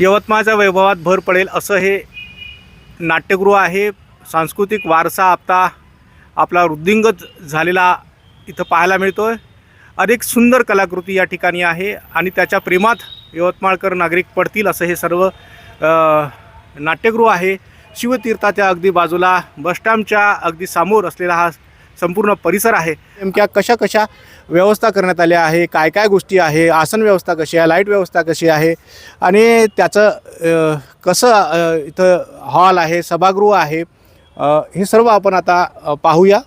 यवतमाळच्या वैभवात भर पडेल असं हे नाट्यगृह आहे. सांस्कृतिक वारसा आता आपला वृद्धिंगत झालेला इथं पाहायला मिळतो आहे अनेक सुंदर कलाकृती या ठिकाणी आहे आणि त्याच्या प्रेमात यवतमाळकर नागरिक पडतील असं हे सर्व नाट्यगृह आहे. शिवतीर्थाच्या अगदी बाजूला बसस्टँडच्या अगदी समोर असलेला हा संपूर्ण परिसर आहे. नेमक्या कशा कशा व्यवस्था करण्यात आल्या आहे काय काय गोष्टी आहे आसन व्यवस्था कशी आहे लाइट व्यवस्था कशी आहे आणि त्याचं कसं इथं हॉल आहे सभागृह आहे हे सर्व आपण आता पाहूया.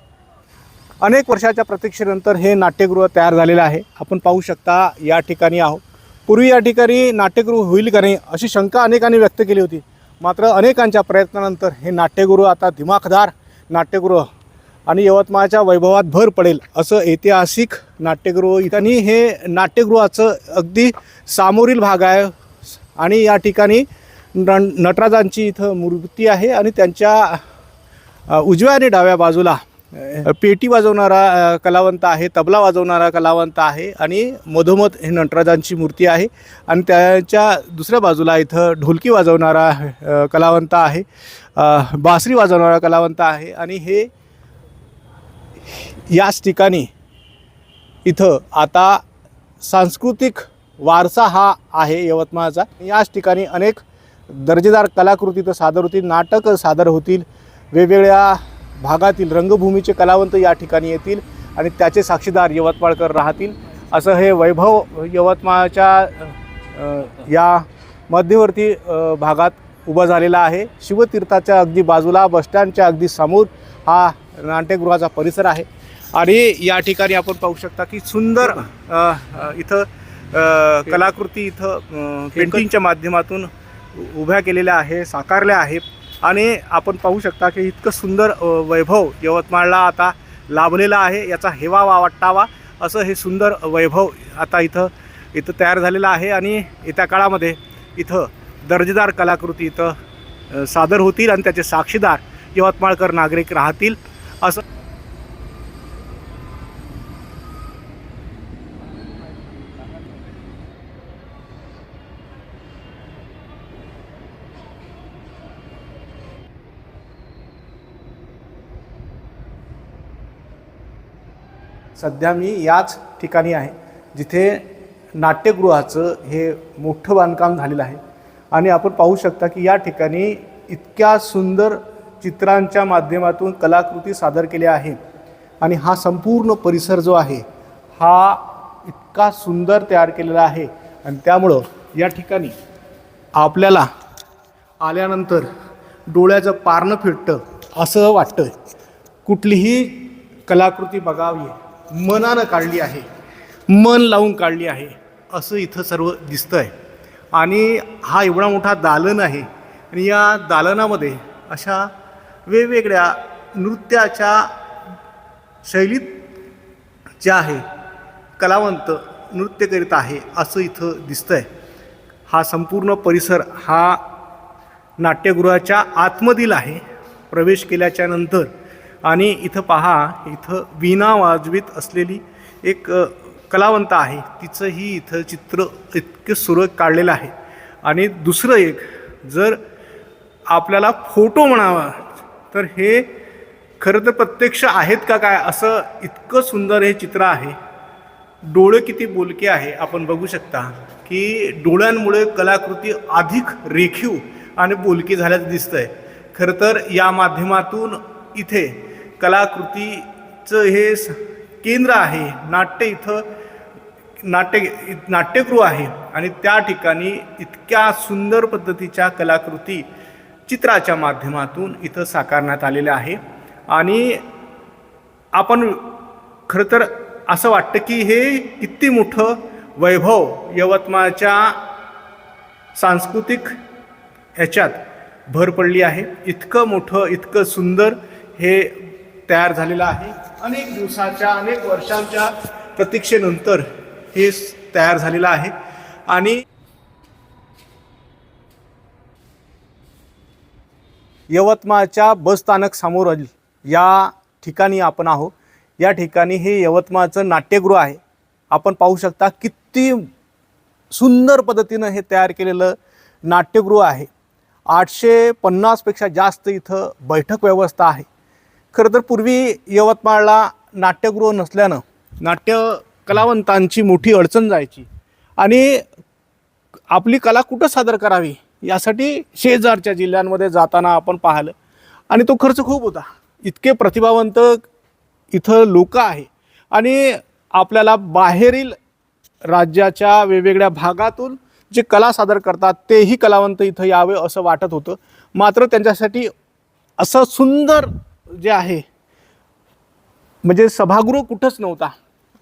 अनेक वर्षाच्या प्रतीक्षेनंतर हे नाट्यगृह तयार झालेलं आहे. आपण पाहू शकता या ठिकाणी आहो पूर्वी या ठिकाणी नाट्यगृह होईल का नाही अशी शंका अनेकांनी व्यक्त केली होती. मात्र अनेकांच्या प्रयत्नानंतर हे नाट्यगृह आता दिमाखदार नाट्यगृह आणि यवतमाळच्या वैभवात भर पडेल असं ऐतिहासिक नाट्यगृह इथं. हे नाट्यगृहाचं अगदी सामोरील भाग आहे. आणि या ठिकाणी न नटराजांची इथं मूर्ती आहे आणि त्यांच्या उजव्या आणि डाव्या बाजूला पेटी वाजवणारा कलावंत आहे तबला वाजवणारा कलावंत आहे आणि मधोमध हे नटराजांची मूर्ती आहे. आणि त्याच्या दुसऱ्या बाजूला इथं ढोलकी वाजवणारा कलावंत आहे बासरी वाजवणारा कलावंत आहे. आणि हे याच ठिकाणी इथं आता सांस्कृतिक वारसा हा आहे यवतमाळचा. याच ठिकाणी अनेक दर्जेदार कलाकृती इथं सादर होतील नाटक सादर होतील वेगवेगळ्या भागातील रंगभूमीचे कलावंत या ठिकाणी येतील आणि त्याचे साक्षीदार यवतमाळकर राहतील. असं हे वैभव यवतमाळच्या या मध्यवर्ती भागात उभं झालेला आहे. शिवतीर्थाच्या अगदी बाजूला बसस्टँडच्या अगदी समोर हा नाट्यगृहाचा परिसर आहे. आणि या ठिकाणी आपण पाहू शकता की सुंदर इथं कलाकृती इथं पेंटिंगच्या माध्यमातून उभ्या केलेल्या आहे साकारल्या आहेत आणि आपण पाहू शकता की इतकं सुंदर वैभव यवतमाळला आता लाभलेला आहे याचा हेवा वा वाटावा असं हे सुंदर वैभव आता इथं इथं तयार झालेलं आहे. आणि येत्या काळामध्ये इथं दर्जेदार कलाकृती इथं सादर होतील आणि त्याचे साक्षीदार यवतमाळकर नागरिक राहतील. असं सध्या मी याच ठिकाणी आहे जिथे नाट्यगृहाचं हे मोठं बांधकाम झालेलं आहे. आणि आपण पाहू शकता की या ठिकाणी इतक्या सुंदर चित्रांच्या माध्यमातून कलाकृती सादर केल्या आहेत. आणि हा संपूर्ण परिसर जो आहे हा इतका सुंदर तयार केलेला आहे. आणि त्यामुळं या ठिकाणी आपल्याला आल्यानंतर डोळ्याचं पारणं फिटतं असं वाटतं कुठलीही कलाकृती बघावी मनानं काढली आहे मन लावून काढली आहे असं इथं सर्व दिसतं आहे आणि हा एवढा मोठा दालन आहे. आणि या दालनामध्ये अशा वेगवेगळ्या नृत्याच्या शैलीत जे आहे कलावंत नृत्य करीत आहे असं इथं दिसतं आहे हा संपूर्ण परिसर हा नाट्यगृहाच्या आतमधील आहे प्रवेश केल्याच्यानंतर. आणि इथं पहा इथं वीणा वाजवीत असलेली एक कलावंत आहे. तिचंही इथं चित्र इतकं सुरत काढलेलं आहे. आणि दुसरं एक जर आपल्याला फोटो म्हणावा तर हे खरं तर प्रत्यक्ष आहेत का काय? असं इतकं सुंदर हे चित्र आहे. डोळे किती बोलके आहे. आपण बघू शकता की डोळ्यांमुळे कलाकृती अधिक रेखीव आणि बोलकी झाल्याचं दिसतंय. खरं तर या माध्यमातून इथे कलाकृतीचं हे स- केंद्र आहे. नाट्य इथं नाट्य नाट्यगृह आहे. आणि त्या ठिकाणी इतक्या सुंदर पद्धतीच्या कलाकृती चित्राच्या माध्यमातून इथं साकारण्यात आलेलं आहे. आणि आपण खरं तर असं वाटतं की हे किती मोठं वैभव यवतमाळच्या सांस्कृतिक ह्याच्यात भर पडली आहे. इतकं मोठं इतकं सुंदर हे तयार झालेलं आहे. अनेक दिवसाच्या अनेक वर्षांच्या प्रतीक्षेनंतर हे तयार झालेलं आहे. आणि यवतमाळच्या बसस्थानक समोरील या ठिकाणी आपण आहोत. या ठिकाणी हे यवतमाळचं नाट्यगृह आहे. आपण पाहू शकता किती सुंदर पद्धतीनं हे तयार केलेलं नाट्यगृह आहे. आठशे पन्नासपेक्षा जास्त इथं बैठक व्यवस्था आहे. खरं तर पूर्वी यवतमाळला नाट्यगृह नसल्यानं नाट्य कलावंतांची मोठी अडचण जायची. आणि आपली कला कुठं सादर करावी? यासाठी शेजारच्या जिल्ह्यांमध्ये जाताना आपण पाहिलं. आणि तो खर्च खूप होता. इतके प्रतिभावंत इथं लोक आहे. आणि आपल्याला बाहेरील राज्याच्या वेगवेगळ्या भागातून जे कला सादर करतात तेही कलावंत इथं यावे असं वाटत होतं. मात्र त्यांच्यासाठी असं सुंदर जे आहे म्हणजे सभागृह कुठंच नव्हता.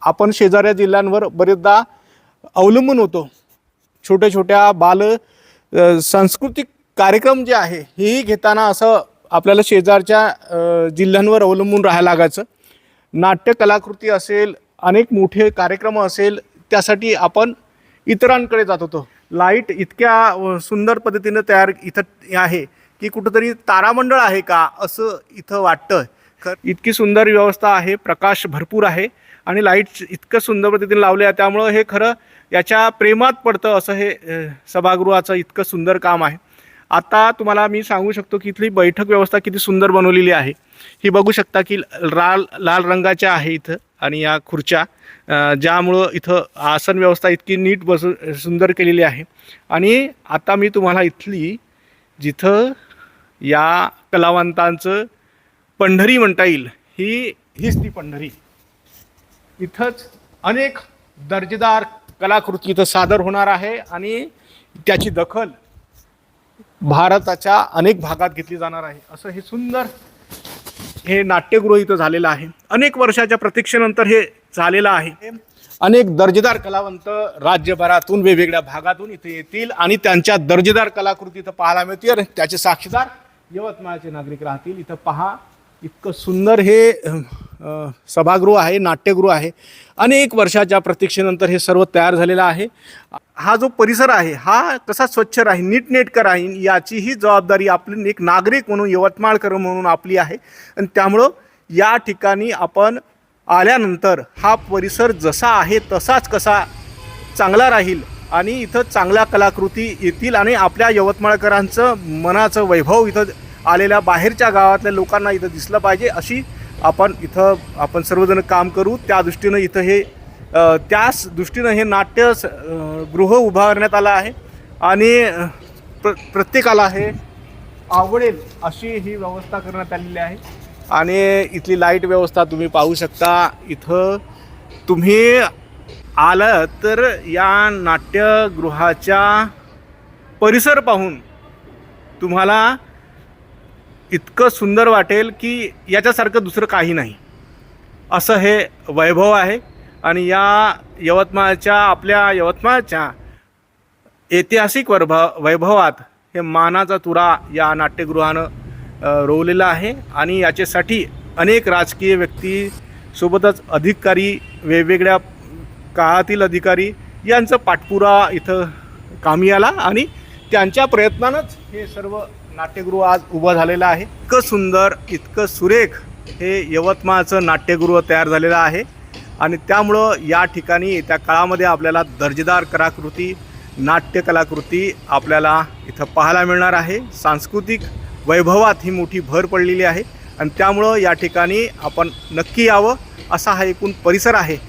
आपण शेजाऱ्या जिल्ह्यांवर बरेचदा अवलंबून होतो. छोट्या छोट्या बाल सांस्कृतिक कार्यक्रम जे आहे हेही घेताना असं आपल्याला शेजारच्या जिल्ह्यांवर अवलंबून राहायला लागायचं. नाट्य कलाकृती असेल अनेक मोठे कार्यक्रम असेल त्यासाठी आपण इतरांकडे जात होतो. लाइट इतक्या सुंदर पद्धतीनं तयार इथं आहे की कुठंतरी तारामंडळ आहे का असं इथं वाटतं इतकी सुंदर व्यवस्था आहे प्रकाश भरपूर आहे आणि लाइट इतकं सुंदर पद्धतीने लावले आहे. त्यामुळं हे खरं याच्या प्रेमात पडतं असं हे सभागृहाचं इतकं सुंदर काम आहे. आता तुम्हाला मी सांगू शकतो की इथली बैठक व्यवस्था किती सुंदर बनवलेली आहे. ही बघू शकता की लाल लाल रंगाच्या आहे इथं आणि या खुर्च्या. ज्यामुळं इथं आसन व्यवस्था इतकी नीट बसू सुंदर केलेली आहे. आणि आता मी तुम्हाला इथली जिथं या कलावंतांचं पंढरी म्हणता येईल. ही हीच ती पंढरी. इथंच अनेक दर्जेदार कलाकृती इथं सादर होणार आहे आणि त्याची दखल भारताच्या अनेक भागात घेतली जाणार आहे. असं हे सुंदर हे नाट्यगृह इथं झालेलं आहे. अनेक वर्षाच्या प्रतीक्षेनंतर हे झालेलं आहे. अनेक दर्जेदार कलावंत राज्यभरातून वेगवेगळ्या भागातून इथे येतील आणि त्यांच्या दर्जेदार कलाकृती इथं पाहायला मिळतील आणि त्याचे साक्षीदार यवतमाळचे नागरिक राहतील. इथं पहा इतकं सुंदर हे सभागृह आहे नाट्यगृह आहे. अनेक वर्षाच्या प्रतीक्षेनंतर हे सर्व तयार झालेलं आहे. हा जो परिसर आहे हा कसा स्वच्छ राहील नीटनेटकं राहील याचीही जबाबदारी आपली एक नागरिक म्हणून यवतमाळकर म्हणून आपली आहे. आणि त्यामुळं या ठिकाणी आपण आल्यानंतर हा परिसर जसा आहे तसाच कसा चांगला राहील आणि इथं चांगल्या कलाकृती येतील आणि आपल्या यवतमाळकरांचं मनाचं वैभव इथं आलेल्या बाहेरच्या गावातल्या लोकांना इथं दिसलं पाहिजे अशी आपण इथं आपण सर्वजण काम करू. त्या दृष्टीनं इथं हे त्याच दृष्टीनं हे नाट्य स- गृह उभारण्यात आलं आहे. आणि प्र प्रत्येकाला हे आवडेल अशी ही व्यवस्था करण्यात आलेली आहे. आणि इथली लाइट व्यवस्था तुम्ही पाहू शकता. इथं तुम्ही आलं तर या नाट्यगृहाच्या परिसर पाहून तुम्हाला इतकं सुंदर वाटेल की याच्यासारखं दुसरं काही नाही. असं हे वैभव आहे आणि या यवतमाळच्या आपल्या यवतमाळच्या ऐतिहासिक वैभव वैभवात हे मानाचा तुरा या नाट्यगृहानं रोवलेला आहे आणि याच्यासाठी अनेक राजकीय व्यक्ती सोबतच अधिकारी वेगवेगळ्या काळातील अधिकारी यांचं पाठपुरा इथं कामी आला आणि त्यांच्या प्रयत्नानंच हे सर्व नाट्यगृह आज उभं झालेलं आहे. इतकं सुंदर इतकं सुरेख हे यवतमाळचं नाट्यगृह तयार झालेलं आहे. आणि त्यामुळं या ठिकाणी येत्या काळामध्ये आपल्याला दर्जेदार कलाकृती नाट्य कलाकृती आपल्याला इथं पाहायला मिळणार आहे. सांस्कृतिक वैभवात ही मोठी भर पडलेली आहे. आणि त्यामुळं या ठिकाणी आपण नक्की यावं असा हा एकूण परिसर आहे.